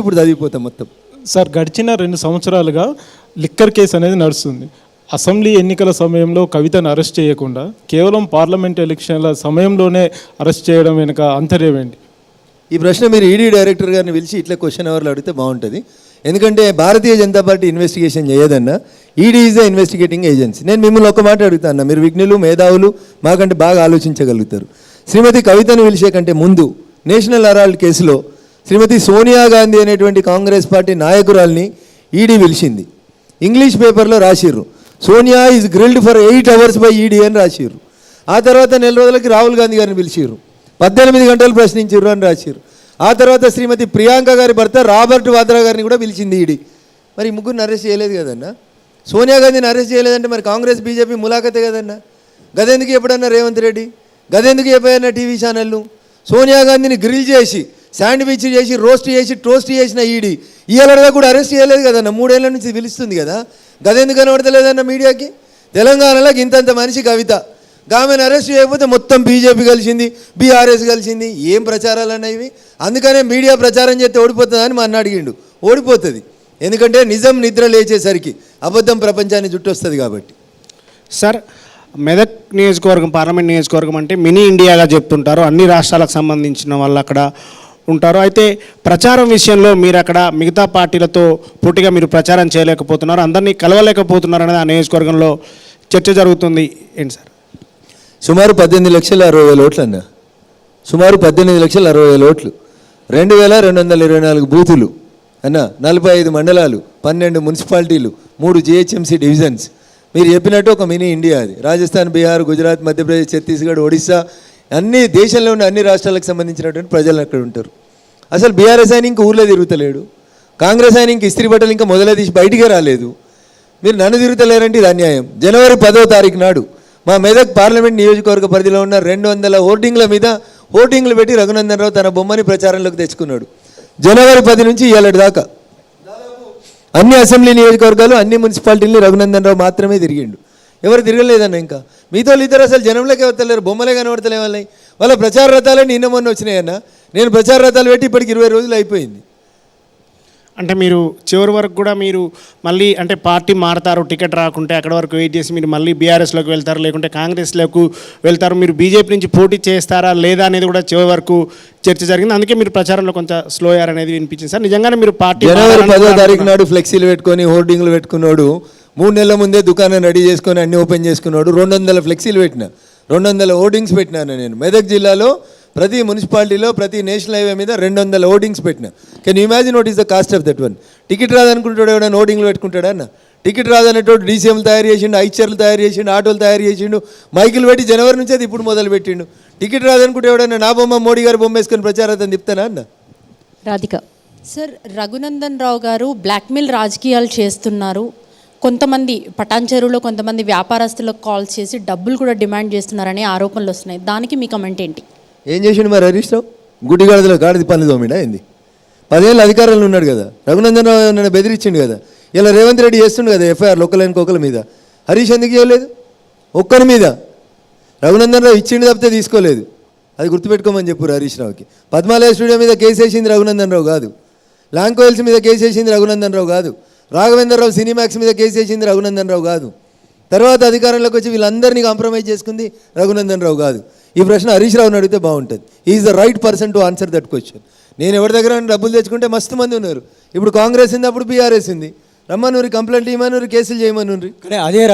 ఇప్పుడు చదివిపోతాం మొత్తం. సార్ గడిచిన రెండు సంవత్సరాలుగా లిక్కర్ కేసు అనేది నడుస్తుంది. అసెంబ్లీ ఎన్నికల సమయంలో కవితను అరెస్ట్ చేయకుండా కేవలం పార్లమెంట్ ఎలక్షన్ల సమయంలోనే అరెస్ట్ చేయడం వెనుక అంతర్యం ఏంటి? ఈ ప్రశ్న మీరు ఈడీ డైరెక్టర్ గారిని పిలిచి ఇట్లా క్వశ్చన్ అవర్లు అడిగితే బాగుంటుంది. ఎందుకంటే Bharatiya Janata party investigation చేయదన్నా ED is the investigating agency నేను మిమ్మల్ని ఒక మాట అడుగుతాను మీరు విఘ్నులు మేధావులు మాకంటే బాగా ఆలోచించగలుగుతారు. శ్రీమతి కవితను పిలిచే కంటే ముందు నేషనల్ హెరాల్డ్ కేసులో శ్రీమతి సోనియా గాంధీ అనేటువంటి కాంగ్రెస్ పార్టీ నాయకురాల్ని ఈడీ పిలిచింది. ఇంగ్లీష్ పేపర్లో రాసిర్రు. Sonia is grilled for eight hours by ED అని రాసిర్రు. ఆ తర్వాత నెల రోజులకి రాహుల్ గాంధీ గారిని పిలిచిర్రు. పద్దెనిమిది గంటలు ప్రశ్నించారు అని రాసిర్రు. ఆ తర్వాత శ్రీమతి ప్రియాంక గారి భర్త రాబర్ట్ వాద్రా గారిని కూడా పిలిచింది ఈడీ మరి ముగ్గురిని అరెస్ట్ చేయలేదు కదన్నా? సోనియా గాంధీని అరెస్ట్ చేయలేదంటే మరి కాంగ్రెస్ బీజేపీ ములాఖతే కదన్నా? గదెందుకు ఎప్పుడన్నా రేవంత్ రెడ్డి? గదెందుకు చెప్పాయన్నా టీవీ ఛానళ్ళు సోనియా గాంధీని గ్రిల్ చేసి శాండ్విచ్ చేసి రోస్ట్ చేసి టోస్ట్ చేసిన ఈడి. ఇవాళ కూడా అరెస్ట్ చేయలేదు కదన్న మూడేళ్ళ నుంచి పిలుస్తుంది కదా. గదెందుకు కనబడతలేదన్న మీడియాకి? తెలంగాణలో ఇంతంత మనిషి కవిత. ఆమెను అరెస్ట్ చేయకపోతే మొత్తం బీజేపీ కలిసింది బీఆర్ఎస్ కలిసింది. ఏం ప్రచారాలు అనేవి అందుకనే మీడియా ప్రచారం చేస్తే ఓడిపోతుందని మా అన్న అడిగిండు. ఓడిపోతుంది. ఎందుకంటే నిజం నిద్ర లేచేసరికి అబద్ధం ప్రపంచాన్ని చుట్టొస్తుంది కాబట్టి. సార్ మెదక్ నియోజకవర్గం పార్లమెంట్ నియోజకవర్గం అంటే మినీ ఇండియాగా చెప్తుంటారు. అన్ని రాష్ట్రాలకు సంబంధించిన వాళ్ళు అక్కడ ఉంటారు. అయితే ప్రచారం విషయంలో మీరు అక్కడ మిగతా పార్టీలతో పోటీగా మీరు ప్రచారం చేయలేకపోతున్నారు. అందరినీ కలవలేకపోతున్నారు అనేది ఆ నియోజకవర్గంలో చర్చ జరుగుతుంది. ఏంటి సార్? సుమారు పద్దెనిమిది లక్షల అరవై వేల ఓట్లు అన్న. సుమారు పద్దెనిమిది లక్షల అరవై వేల ఓట్లు. రెండు వేల రెండు వందల ఇరవై నాలుగు బూతులు అన్న. నలభై ఐదు మండలాలు పన్నెండు మున్సిపాలిటీలు మూడు జిహెచ్ఎంసీ డివిజన్స్. మీరు చెప్పినట్టు ఒక మినీ ఇండియా అది. రాజస్థాన్ బీహార్ గుజరాత్ మధ్యప్రదేశ్ ఛత్తీస్గఢ్ ఒడిశా అన్ని దేశంలో ఉన్న అన్ని రాష్ట్రాలకు సంబంధించినటువంటి ప్రజలు అక్కడ ఉంటారు. అసలు బీఆర్ఎస్ ఆయన ఇంకా ఊర్లో తిరుగుతలేడు. కాంగ్రెస్ ఆయన ఇంక ఇస్త్రీ బట్టలు ఇంకా మొదలై తీసి బయటికే రాలేదు. మీరు నన్ను తిరుగుతలేరంటే ఇది అన్యాయం. జనవరి పదో తారీఖు నాడు మా మెదక్ పార్లమెంట్ నియోజకవర్గ పరిధిలో ఉన్న రెండు వందల ఓటింగ్ల మీద ఓటింగ్లు పెట్టి రఘునందన్ రావు తన బొమ్మని ప్రచారంలోకి తెచ్చుకున్నాడు. జనవరి పది నుంచి ఇవాళ దాకా. అన్ని అసెంబ్లీ నియోజకవర్గాలు అన్ని మున్సిపాలిటీలని రఘునందన్ రావు మాత్రమే తిరిగిండు. ఎవరు తిరగలేదన్న ఇంకా. మీతో ఇద్దరు అసలు జనంలోకి వస్తలేరు బొమ్మలే కనబడతలే వాళ్ళని. వాళ్ళ ప్రచార రథాలే నిన్న మొన్న వచ్చినాయన్న నేను ప్రచార రథాలు పెట్టి ఇప్పటికి ఇరవై రోజులు అయిపోయింది. అంటే మీరు చివరి వరకు కూడా మీరు మళ్ళీ అంటే పార్టీ మారతారు టికెట్ రాకుంటే అక్కడ వరకు వెయిట్ చేసి మీరు మళ్ళీ బీఆర్ఎస్లోకి వెళ్తారు లేకుంటే కాంగ్రెస్లోకి వెళ్తారు మీరు బీజేపీ నుంచి పోటీ చేస్తారా లేదా అనేది కూడా చివరి వరకు చర్చ జరిగింది. అందుకే మీరు ప్రచారంలో కొంత స్లో అయ్యారు అనేది వినిపించింది. సార్ నిజంగానే మీరు పార్టీ జనవరి పదో తారీఖు? నాడు ఫ్లెక్సీలు పెట్టుకొని హోర్డింగ్లు పెట్టుకున్నాడు మూడు నెలల ముందే దుకాణం రెడీ చేసుకొని అన్ని ఓపెన్ చేసుకున్నాడు. రెండు వందల ఫ్లెక్సీలు పెట్టిన. రెండు వందల హోర్డింగ్స్ పెట్టినాను నేను. మెదక్ జిల్లాలో ప్రతి మున్సిపాలిటీలో ప్రతి నేషనల్ హైవే మీద రెండు వందల హోర్డింగ్స్ పెట్టిన. Can imagine what is the cost of that one ticket రాదనుకుంటాడు ఎవడన్నా హోర్డింగ్లు పెట్టుకుంటాడా అన్న? టికెట్ రాదనేటోడు డీసీఎంలు తయారు చేసిండు ఐచర్లు తయారు చేసిండు ఆటోలు తయారు చేసిండు మైకులు పెట్టి జనవరి నుంచి అది ఇప్పుడు మొదలు పెట్టిండు టికెట్ రాదనుకుంటే ఎవడన్నా నా బొమ్మ మోడీ గారి బొమ్మ వేసుకొని ప్రచారం చెప్తానా అన్న? రాధిక. సార్ రఘునందన్ రావు గారు బ్లాక్మెయిల్ రాజకీయాలు చేస్తున్నారు. కొంతమంది పటాన్ చెరువులో కొంతమంది వ్యాపారస్తులకు కాల్ చేసి డబ్బులు కూడా డిమాండ్ చేస్తున్నారనే ఆరోపణలు వస్తున్నాయి. దానికి మీ కమెంట్ ఏంటి? ఏం చేసిండు మరి హరీష్ రావు? గుడ్డిగాడిలో గాడిది పని దోమిడా ఏంది? పదేళ్ళు అధికారంలో ఉన్నాడు కదా. రఘునందన్ రావు నన్ను బెదిరించిండు కదా. ఇలా రేవంత్ రెడ్డి చేస్తుండు కదా ఎఫ్ఐఆర్ ఒకరికి ఒకరి మీద. హరీష్ ఎందుకు చేయలేదు? ఒక్కరి మీద. రఘునందన్ రావు ఇచ్చిండు తప్పితే తీసుకోలేదు. అది గుర్తుపెట్టుకోమని చెప్పు హరీష్ రావుకి. పద్మాలయ స్టూడియో మీద కేసు వేసింది రఘునందన్ రావు కాదు. లాంకోయిల్స్ మీద కేసు వేసింది రఘునందన్ రావు కాదు. రాఘవేంద్రరావు సినిమాక్స్ మీద కేసు వేసింది రఘునందన్ రావు కాదు. తర్వాత అధికారంలోకి వచ్చి వీళ్ళందరినీ కాంప్రమైజ్ చేసుకుంది రఘునందన్ రావు కాదు. ఈ ప్రశ్న హరీష్ రావుని అడిగితే బాగుంటుంది. Is the right person to answer that question నేను ఎవరి దగ్గర డబ్బులు తెచ్చుకుంటే మస్తు మంది ఉన్నారు. ఇప్పుడు కాంగ్రెస్ ఉంది అప్పుడు బీఆర్ఎస్ ఉంది. రమ్మనూరి కంప్లైంట్ ఇవ్వమనూరి కేసులు చేయమనూరి. అదే